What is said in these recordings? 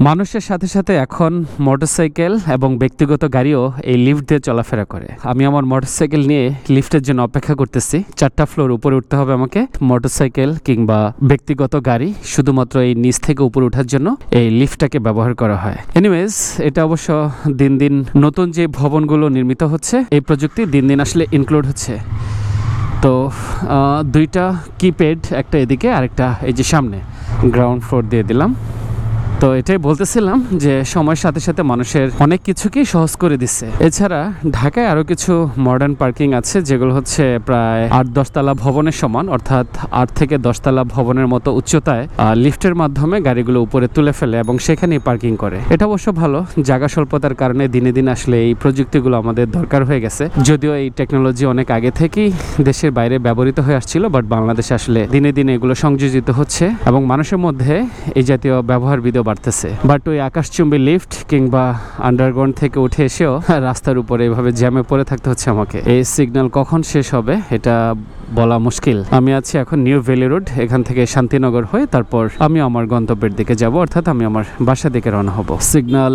মানুষের সাথে সাথে এখন মোটরসাইকেল এবং ব্যক্তিগত গাড়িও এই লিফট দিয়ে চলাফেরা করে। আমি আমার মোটরসাইকেল নিয়ে লিফটের জন্য অপেক্ষা করতেছি। চারটা ফ্লোর উপরে উঠতে হবে আমাকে। মোটরসাইকেল কিংবা ব্যক্তিগত গাড়ি শুধুমাত্র এই নিচ থেকে উপরে ওঠার জন্য এই লিফটটাকে ব্যবহার করা হয়। এনিওয়েজ এটা অবশ্য দিন দিন নতুন যে ভবনগুলো নির্মিত হচ্ছে, এই প্রযুক্তি দিন দিন আসলে ইনক্লুড হচ্ছে। তো দুইটা কিপ্যাড একটা এদিকে আরেকটা এই যে সামনে। গ্রাউন্ড ফ্লোর দিয়ে দিলাম। তো এটাই বলতেছিলাম যে সময়ের সাথে সাথে মানুষের অনেক কিছুকেই সহজ করে দিচ্ছে। এছাড়া ঢাকায় আরও কিছু মডার্ন পার্কিং আছে, যেগুলো হচ্ছে প্রায় আট দশতলা ভবনের সমান, অর্থাৎ আট থেকে দশতলা ভবনের মতো উচ্চতায় লিফটের মাধ্যমে গাড়িগুলো উপরে তুলে ফেলে এবং সেখানেই পার্কিং করে। এটা অবশ্য ভালো, জায়গা স্বল্পতার কারণে দিনে দিন আসলে এই প্রযুক্তিগুলো আমাদের দরকার হয়ে গেছে। যদিও এই টেকনোলজি অনেক আগে থেকেই দেশের বাইরে ব্যবহৃত হয়ে আসছিল বাট বাংলাদেশে আসলে দিনে দিনে এগুলো সংযোজিত হচ্ছে এবং মানুষের মধ্যে এই জাতীয় ব্যবহার বিধেও বাড়তেছে। বাট ওই আকাশচুম্বী লিফট কিংবা আন্ডারগ্রাউন্ড থেকে উঠে এসেও রাস্তার উপরে এভাবে জ্যামে পড়ে থাকতে হচ্ছে আমাকে। এই সিগন্যাল কখন শেষ হবে এটা বলা মুশকিল। আমি আছি এখন নিউ ভ্যালি রোড এখান থেকে শান্তিনগর হয়ে তারপর আমি আমার গন্তব্যের দিকে যাব, অর্থাৎ আমি আমার বাসা দিকে রওনা হব। সিগন্যাল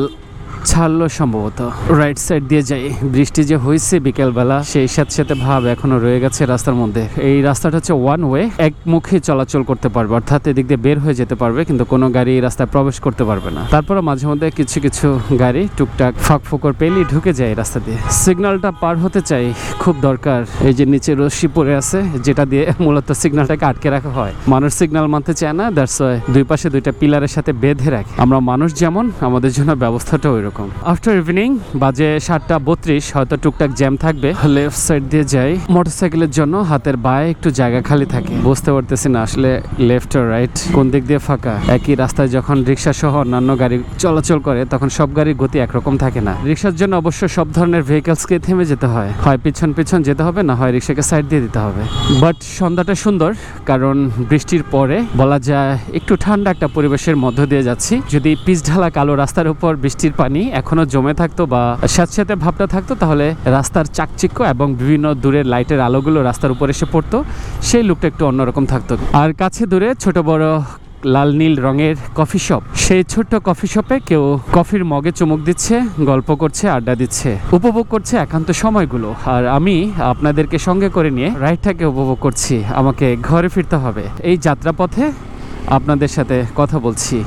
ছাড়লো সম্ভবত। রাইট সাইড দিয়ে যাই। বৃষ্টি যে হয়েছে বিকেলবেলা, সেই সাথে সাথে ভাব এখনও রয়ে গেছে রাস্তার মধ্যে। এই রাস্তাটা হচ্ছে ওয়ান ওয়ে একমুখী চলাচল করতে পারবে। অর্থাৎ এদিক দিয়ে বের হয়ে যেতে পারবে, কিন্তু কোনো গাড়ি এই রাস্তায় প্রবেশ করতে পারবে না। তারপরে মাঝে মধ্যে কিছু কিছু গাড়ি টুকটাক ফাঁক ফোকর পেলেই ঢুকে যায় রাস্তা দিয়ে। সিগন্যালটা পার হতে চাই, খুব দরকার। এই যে নিচে রশ্মি পড়ে আছে, যেটা দিয়ে মূলত সিগন্যালটাকে আটকে রাখা হয়। মানুষ সিগন্যাল মানতে চায় না দ্যাটস দুই পাশে দুইটা পিলারের সাথে বেঁধে রাখে। আমরা মানুষ যেমন, আমাদের জন্য ব্যবস্থাটা ওই রকম আফটার ইভিনিং বাজে সাতটা বত্রিশ, হয়তো টুকটাক জ্যাম থাকবে। লেফট সাইড দিয়ে যাই। মোটরসাইকেলের জন্য হাতের বায়ে একটু জায়গা খালি থাকে। বুঝতে পারতেছি না আসলে লেফট ও রাইট কোন দিক দিয়ে ফাঁকা। একই রাস্তায় যখন রিক্সা সহ অন্যান্য গাড়ি চলাচল করে, তখন সব গাড়ির গতি একরকম থাকে না। রিক্সার জন্য অবশ্য সব ধরনের ভেহিকেলসকে থেমে যেতে হয়। হয় পিছন পিছন যেতে হবে, না হয় রিক্সাকে সাইড দিয়ে দিতে হবে। বাট সন্ধ্যাটা সুন্দর, কারণ বৃষ্টির পরে বলা যায় একটু ঠান্ডা একটা পরিবেশের মধ্য দিয়ে যাচ্ছি। যদি পিচ ঢালা কালো রাস্তার উপর বৃষ্টির পানি এখনও জমে থাকতো বা স্যাঁতস্যাঁতে ভাবটা থাকতো, তাহলে রাস্তার চাকচিক্য এবং বিভিন্ন দূরের লাইটের আলোগুলো রাস্তার উপর এসে পড়তো, সেই লুকটা একটু অন্যরকম থাকতো। আর কাছে দূরে ছোট বড় লাল নীল রঙের কফি শপ, সেই ছোট্ট কফি শপে কেউ কফির মগে চুমুক দিচ্ছে, গল্প করছে, আড্ডা দিচ্ছে, উপভোগ করছে একান্ত সময়গুলো। আর আমি আপনাদেরকে সঙ্গে করে নিয়ে রাইডটাকে উপভোগ করছি, আমাকে ঘরে ফিরতে হবে। এই যাত্রাপথে আপনাদের সাথে কথা বলছি।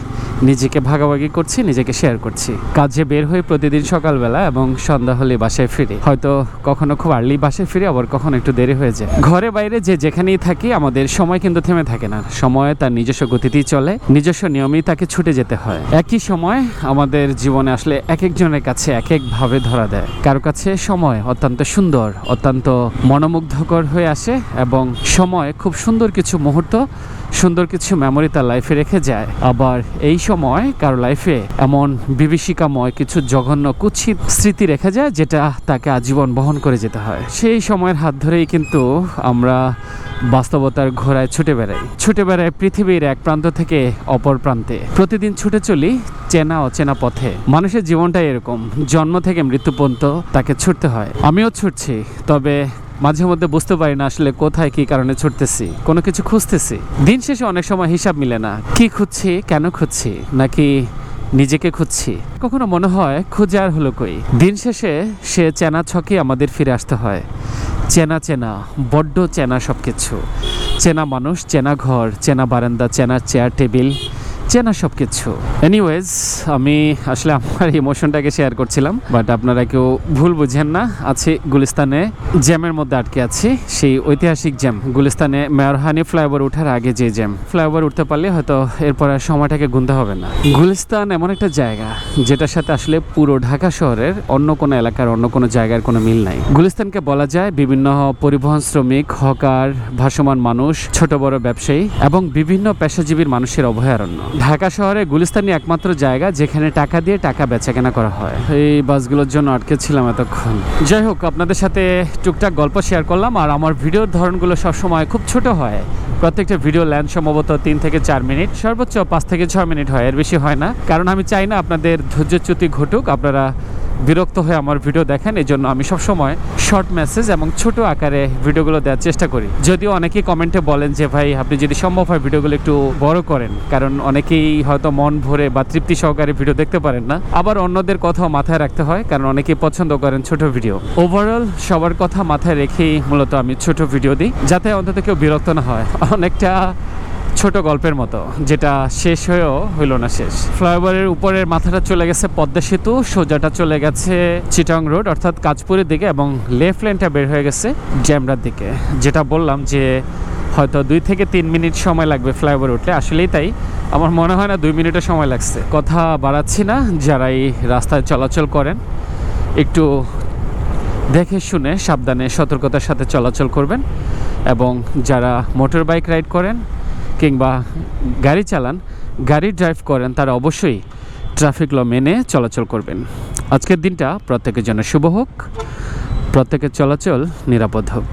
নিজেকে ভাগাভাগি করছি, নিজেকে শেয়ার করছি। কাজে বের হয়ে প্রতিদিন সকালবেলা এবং সন্ধ্যা হলে বাসায় ফিরি। হয়তো কখনো খুব আর্লি বাসায় ফিরি, আবার কখনো একটু দেরি হয়ে যায়। ঘরে বাইরে যে যেখানেই থাকি, আমাদের সময় কিন্তু থেমে থাকে না। সময় তার নিজস্ব গতিতেই চলে, নিজস্ব নিয়মেই তাকে ছুটে যেতে হয়। একই সময় আমাদের জীবনে আসলে এক একজনের কাছে এক একভাবে ধরা দেয়। কারও কাছে সময় অত্যন্ত সুন্দর, অত্যন্ত মনোমুগ্ধকর হয়ে আসে এবং সময় খুব সুন্দর কিছু মুহূর্ত, সুন্দর কিছু মেমোরি তার লাইফে রেখে যায়। আবার এই সময় কারও লাইফে এমন বিভীষিকাময় কিছু জঘন্য কুৎসিত স্মৃতি রেখে যায় যেটা তাকে আজীবন বহন করে যেতে হয়। সেই সময়ের হাত ধরেই কিন্তু আমরা বাস্তবতার ঘোড়ায় ছুটে বেড়াই। ছুটে বেড়াই পৃথিবীর এক প্রান্ত থেকে অপর প্রান্তে। প্রতিদিন ছুটে চলি চেনা অচেনা পথে। মানুষের জীবনটাই এরকম। জন্ম থেকে মৃত্যু পর্যন্ত তাকে ছুটতে হয়। আমিও ছুটছি, তবে মাঝে মধ্যে বুঝতে পারি না আসলে কোথায় কি কারণে ছুটতেছি। কোনো কিছু খুঁজতেছি। দিন শেষে অনেক সময় হিসাব মিলে না। কি খুঁজছি, কেন খুঁজছি, নাকি নিজেকে খুঁজছি? কখনো মনে হয়, খুঁজে আর হলো কই? দিন শেষে সে চেনা ছকে আমাদের ফিরে আসতে হয়। চেনা চেনা, বড্ড চেনা সব কিছু চেনা মানুষ, চেনা ঘর, চেনা বারান্দা, চেনা চেয়ার টেবিল চেনা সব কিছু এনিওয়েজ আমি আসলে আমার ইমোশনটাকে শেয়ার করছিলাম বাট আপনারা কেউ ভুল বুঝেন না। আছি গুলিস্তানে, জ্যামের মধ্যে আটকে আছি। সেই ঐতিহাসিক জ্যাম, গুলিস্তানে মেয়রহানি ফ্লাইওভার ওঠার আগে যে জ্যাম, ফ্লাইওভার উঠতে পারলে হয়তো এরপর আর সময়টাকে গুনতে হবে না। গুলিস্তান এমন একটা জায়গা, যেটার সাথে আসলে পুরো ঢাকা শহরের অন্য কোনো এলাকার, অন্য কোনো জায়গার কোনো মিল নাই। গুলিস্তানকে বলা যায় বিভিন্ন পরিবহন শ্রমিক, হকার, ভাসমান মানুষ, ছোট বড় ব্যবসায়ী এবং বিভিন্ন পেশাজীবীর মানুষের অভয়ারণ্য। ঢাকা শহরে গুলিস্তানি একমাত্র জায়গা যেখানে টাকা দিয়ে টাকা বেচাকেনা করা হয়। এই বাসগুলোর জন্য আটকে ছিলাম এতক্ষণ। যাই হোক, আপনাদের সাথে টুকটাক গল্প শেয়ার করলাম আর আমার ভিডিওর ধরনগুলো সবসময় খুব ছোট হয়। প্রত্যেকটা ভিডিও ল্যান্ড সম্ভবত তিন থেকে চার মিনিট, সর্বোচ্চ পাঁচ থেকে ছয় মিনিট হয়, এর বেশি হয় না। কারণ আমি চাই না আপনাদের ধৈর্যচ্যুতি ঘটুক, আপনারা বিরক্ত হয়ে আমার ভিডিও দেখেন এই জন্য আমি সবসময় শর্ট মেসেজ এবং ছোট আকারে ভিডিওগুলো দেওয়ার চেষ্টা করি। যদিও অনেকেই কমেন্টে বলেন যে, ভাই, আপনি যদি সম্ভব হয় ভিডিওগুলো একটু বড় করেন। কারণ অনেকেই হয়তো মন ভরে বা তৃপ্তি সহকারে ভিডিও দেখতে পারেন না। আবার অন্যদের কথাও মাথায় রাখতে হয়, কারণ অনেকেই পছন্দ করেন ছোট ভিডিও। ওভারঅল সবার কথা মাথায় রেখেই মূলত আমি ছোট ভিডিও দিই, যাতে অন্তত কেউ বিরক্ত না হয়। অনেকটা ছোট গল্পের মতো, যেটা শেষ হয়েও হইল না শেষ। ফ্লাইওভারের উপরের মাথাটা চলে গেছে পদ্মা সেতু, সোজাটা চলে গেছে চিটং রোড, অর্থাৎ কাজপুরের দিকে, এবং লেফট লেনটা বের হয়ে গেছে জ্যামরার দিকে। যেটা বললাম যে হয়তো দুই থেকে তিন মিনিট সময় লাগবে ফ্লাইওভার উঠলে, আসলেই তাই। আমার মনে হয় না দুই মিনিটের সময় লাগছে। কথা বাড়াচ্ছি না, যারা এই রাস্তায় চলাচল করেন, একটু দেখে শুনে সাবধানে সতর্কতার সাথে চলাচল করবেন, এবং যারা মোটর বাইক রাইড করেন কিংবা গাড়ি চালান, গাড়ি ড্রাইভ করেন, তারা অবশ্যই ট্রাফিক ল মেনে চলাচল করবেন। আজকের দিনটা প্রত্যেকের জন্য শুভ হোক, প্রত্যেকের চলাচল নিরাপদ হোক।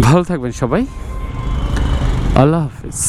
ভালো থাকবেন সবাই। আল্লাহ হাফিজ।